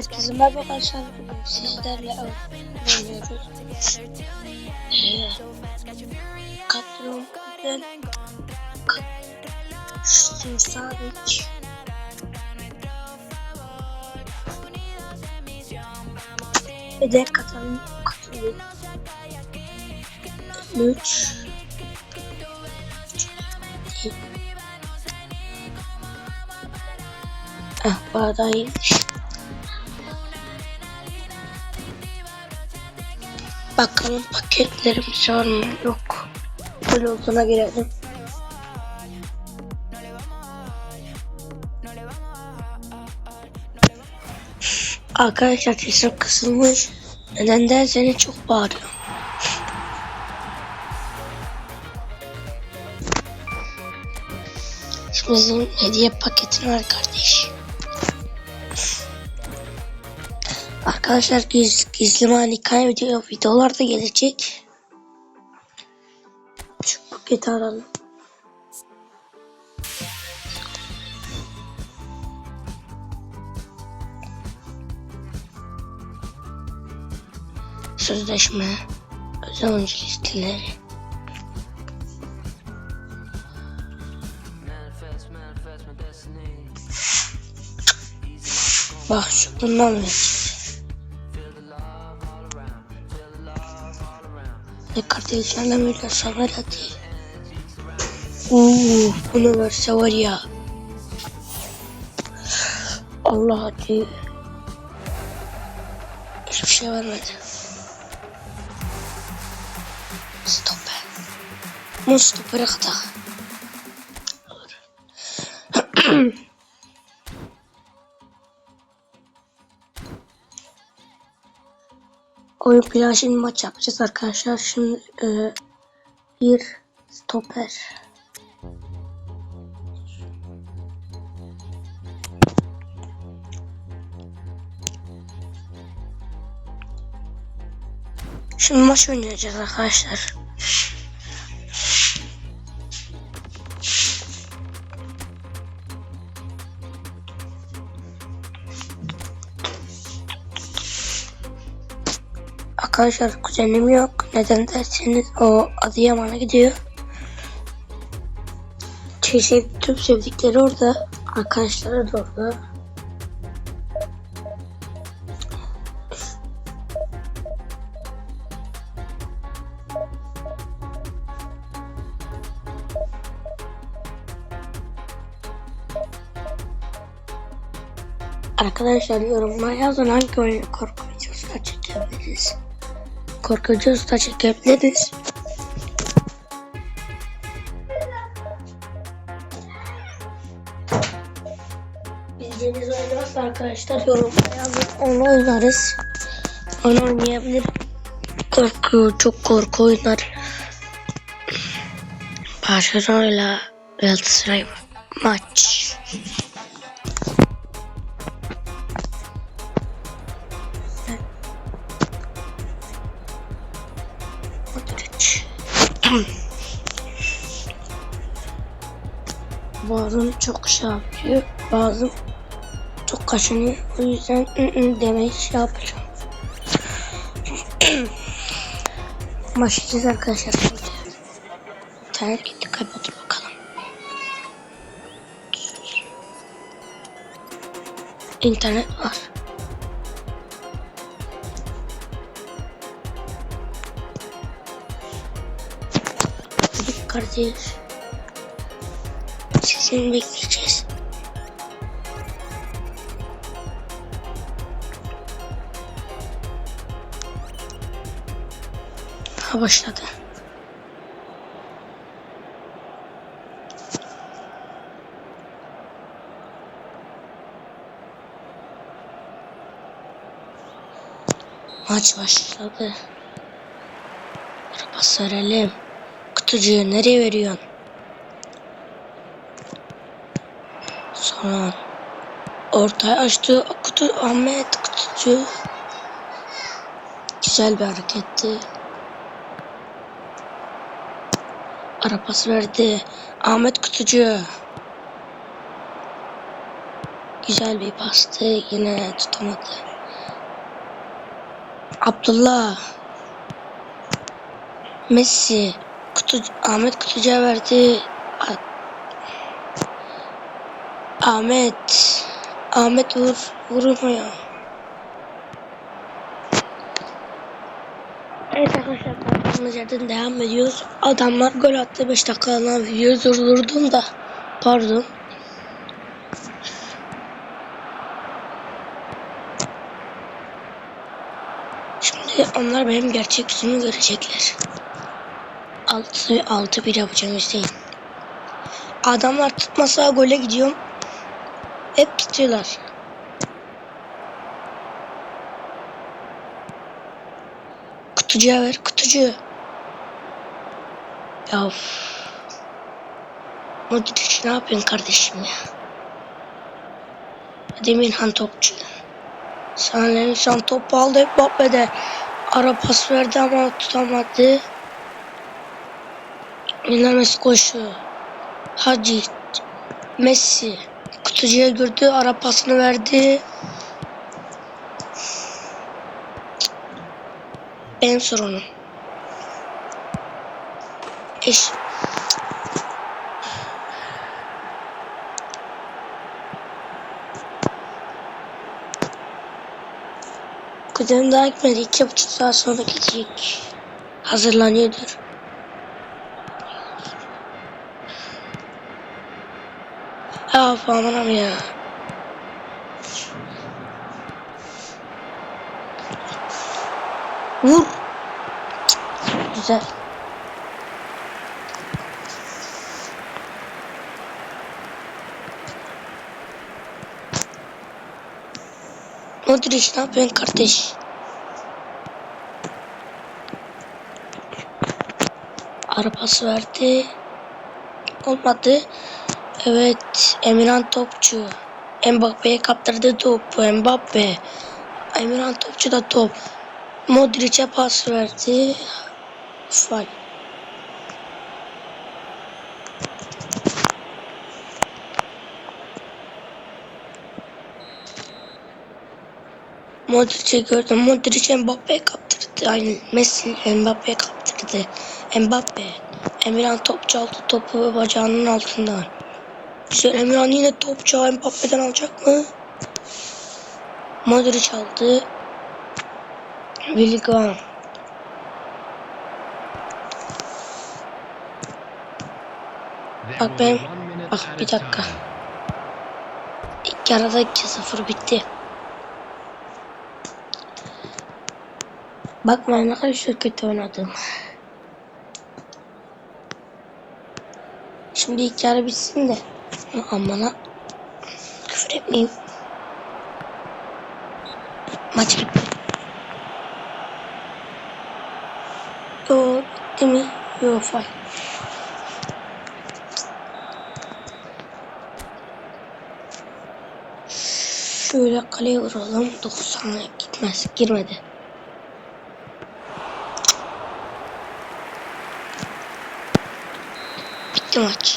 Herkese merhaba arkadaşlar. Bugün sizlerle oynuyoruz. Steam Savic Ve de Katalin Katılıyor. 3 Ah, bayağı Bakalım paketlerimiz var mı? Yok. Olduğuna girelim. Arkadaşlar sesim kısılmış. Neden derseniz çok bağırıyor. Şu bizim hediye paketini var kardeş. Arkadaşlar giz, gizli manikane video, videolar da gelecek. Şu paketi alalım. Sözleşme, özel oyuncu listeleri. Bak şu bundan vereceğiz. Ne kardeşlerle böyle sever hadi. Uuu bunu verse var ya. Allah hadi. Hiçbir şey vermedi. Stopper. Mustopper'e kadar. Oyun planı şimdi maç yapacağız arkadaşlar. Şimdi e, bir stoper. Şimdi maç oynayacağız arkadaşlar. Arkadaşlar kuzenim yok. Neden derseniz o Adıyaman'a gidiyor. Şey, tüm sevdikleri orada. Arkadaşları da orada. Arkadaşlar yorumlara yazın hangi oyunu korku videosu. Korkucu usta çekebiliriz. Bildiğiniz oyun varsa arkadaşlar yorumlara yazın. Onu oynarız. Onu oynayabilirim. Korku, çok korku oynar. Barcelona Galatasaray maç. Bazım çok şey yapıyor. Bazım çok kaşınıyor. O yüzden ı -ı demeyi şey yapacağım. Başlayacağız arkadaşlar. İnternet gitti kapatıp bakalım. İnternet var. Kardeş. Sizin bekleyeceğiz. Ha başladı. Maç başladı. Pas verelim. Kutucuyu nereye veriyorsun? Sonra ortaya açtı kutu Ahmet kutucu. Güzel bir hareketti. Ara pas verdi. Ahmet kutucu. Güzel bir pastı. Yine tutamadı. Abdullah. Messi. Kutu, Ahmet Kutucu'ya verdi. A- Ahmet. Ahmet vur. Vurma ya. Evet arkadaşlar kaldığımız yerden devam ediyoruz. Adamlar gol attı 5 dakikalığına videoyu durdurdum da. Pardon. Şimdi onlar benim gerçek yüzümü görecekler. 6 6 1 yapacağım Hüseyin. Adamlar tutmasa gole gidiyorum. Hep tutuyorlar. Kutucuya ver kutucu. Ya of. Modric ne yapıyorsun kardeşim ya? Demirhan topçu. Sen topu aldı Mbappe'de. Ara pas verdi ama tutamadı. Lionel Messi koşuyor. Hacı. Messi. Kutucuya gördü. Ara pasını verdi. Benim sorunum. Eş. Kuzenim daha gitmedi. İki buçuk saat sonra gidecek. Hazırlanıyordur. Ya aman ya. Vur. Güzel. Modric ne yapıyorsun kardeş? Arabası verdi. Olmadı. Evet. Emirhan Topçu. Mbappe'ye kaptırdı topu. Mbappe. Emirhan Topçu da top. Modric'e pas verdi. Fal. Modric'i gördüm. Modric Mbappe'ye kaptırdı. Aynen. Messi Mbappe'ye kaptırdı. Mbappe. Emirhan Topçu aldı topu bacağının altından. Güzel Emirhan yine topçu Mbappe'den alacak mı? Modric aldı. Willigan. Bak ben bak bir dakika. İlk yarıda 2-0 bitti. Bakma ne kadar şu kötü oynadım. Şimdi ilk yarı bitsin de. Amana küfür etmeyeyim. Maç bitti. Yo bitti mi? Yo fay. Şöyle kaleye vuralım. 90'a gitmez. Girmedi. Bitti maç.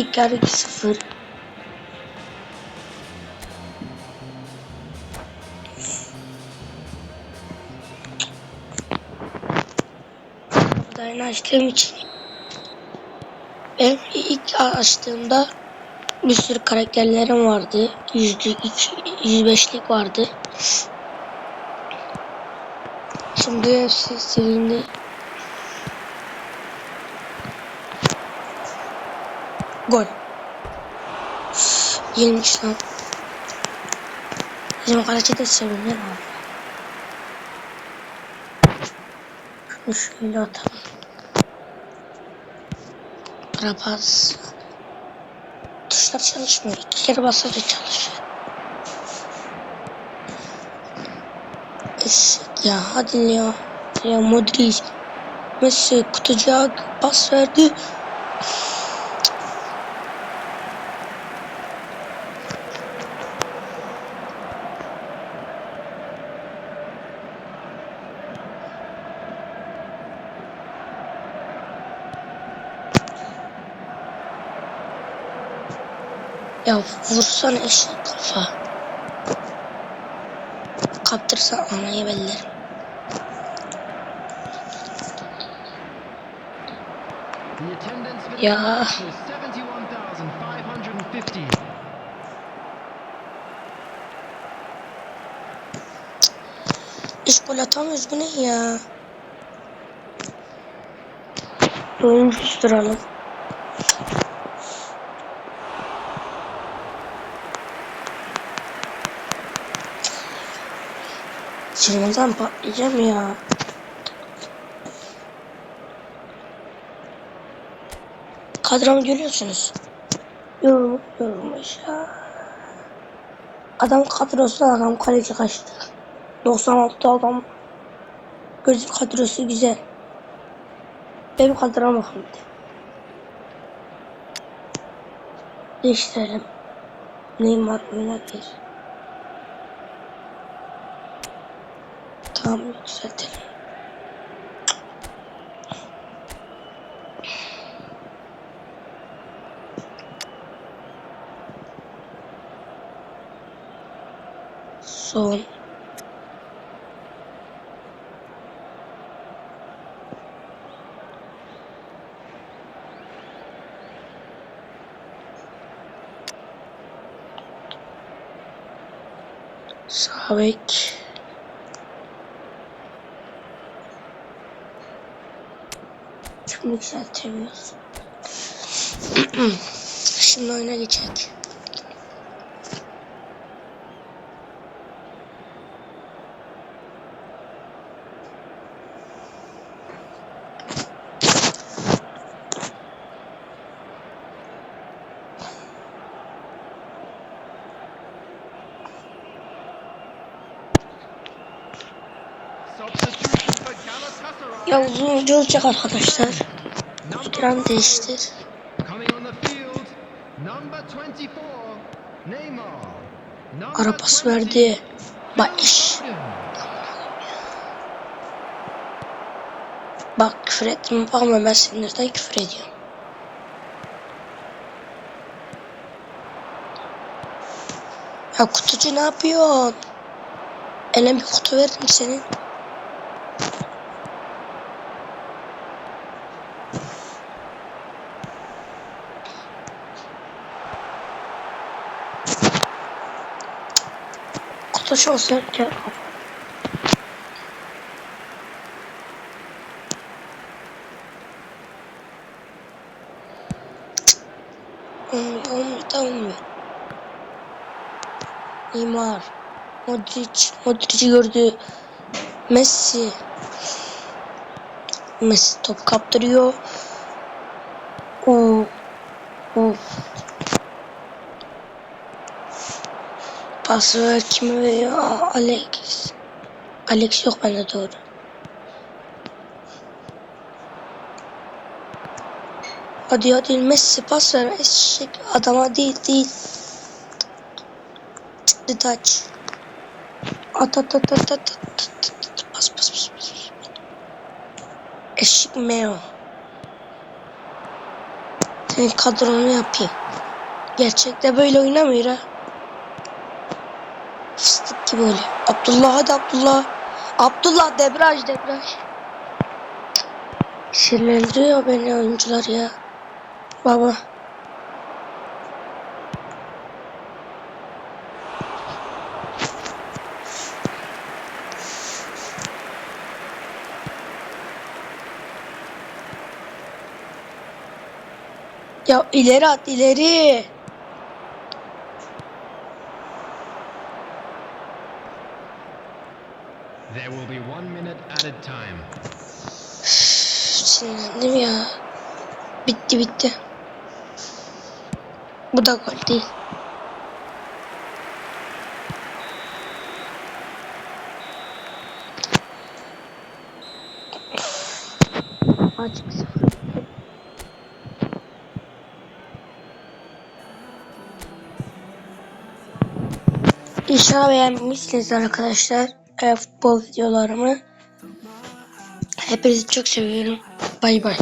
Yarı 2-0. Buradayını açtığım için ben ilk açtığımda bir sürü karakterlerim vardı. Yüzlük, yüz beşlik vardı. Şimdi hepsi silindi. Gol. Yenilmiş lan. Bizim kaleci de sevinir abi. Şunu şöyle atalım. Arabaz. Tuşlar çalışmıyor. İki kere basınca çalışıyor. Eşek ya hadi ya. Ya Modric. Messi kutucuğa pas verdi. Ya vursana eşek kafa. kaptırsa match was 71,550. Hiç gol atamıyoruz bu ne ya? Oyun susturalım. Sinirden patlayacağım ya. Kadromu görüyorsunuz. Yorum, yorulmuş ya. Adam kadrosuna adam kaleci kaçtı. 96 adam. Gözü kadrosu güzel. Benim kadroma bakın bir de. Değiştirelim. Neymar oynatır. Tamam yükseltelim. Son. Sağ bek. Şimdi yükseltemiyoruz. Şimdi oyuna Galatasaray. Ya uzun video olacak arkadaşlar. Ekran değiştir. Coming on the field, number 24, Neymar. Number Ara pas 20, verdi. Bak Phil iş. Foden. Bak küfür ettim bakma ben sinirden küfür ediyorum. Ya kutucu ne yapıyorsun? Eline bir kutu verdim senin. Kutucu olsa gel. Olmuyor, olmuyor. Neymar, Modric, Modric'i gördü. Messi. Messi top kaptırıyor. Oo. Of. Pası kime veriyor? Aa, Alex. Alex yok bende doğru. Hadi hadi Messi pas ver. Eşek adama değil değil. At at at at at at at at Pas pas pas pas. Eşek meo. Senin kadronu yapayım. Gerçekte böyle oynamıyor ha. Fıstık gibi öyle. Abdullah hadi Abdullah. Abdullah debraj debraj. Sinirlendiriyor beni oyuncular ya. Baba. Ya ileri at ileri. Bu da gol değil. Maç 2-0. İnşallah beğenmişsiniz arkadaşlar. E, futbol videolarımı. Hepinizi çok seviyorum. Bay bay.